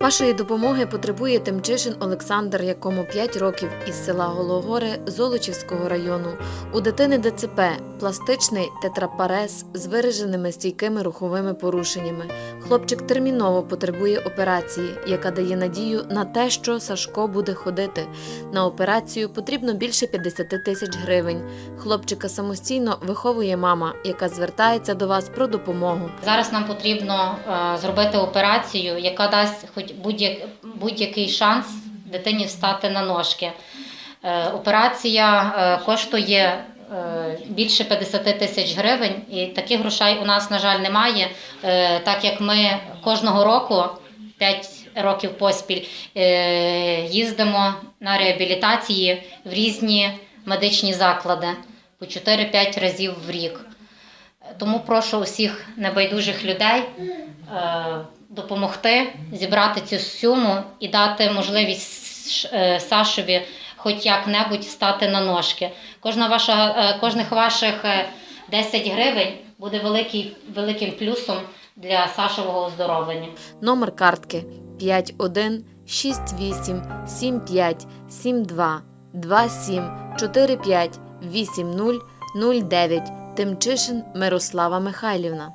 Вашої допомоги потребує Тимчишин Олександр, якому 5 років із села Гологори Золочівського району. У дитини ДЦП пластичний тетрапарез з вираженими стійкими руховими порушеннями. Хлопчик терміново потребує операції, яка дає надію на те, що Сашко буде ходити. На операцію потрібно більше 50 тисяч гривень. Хлопчика самостійно виховує мама, яка звертається до вас про допомогу. Зараз нам потрібно е, зробити операцію, яка дасть хоч будь-як- будь-який шанс дитині встати на ножки. Е, Операція е, коштує е, більше 50 тисяч гривень, і таких грошей у нас, на жаль, немає, так як ми кожного року, 5 років поспіль, їздимо на реабілітації в різні медичні заклади по 4-5 разів в рік. Тому прошу усіх небайдужих людей допомогти зібрати цю суму і дати можливість е, Сашові хоч як-небудь стати на ножки. Кожна ваша, е, кожних ваших е, 10 гривень буде великий, великим плюсом для Сашового оздоровлення. Номер картки 51 68 75 72 27 45 80 09 Тимчишин Мирослава Михайлівна.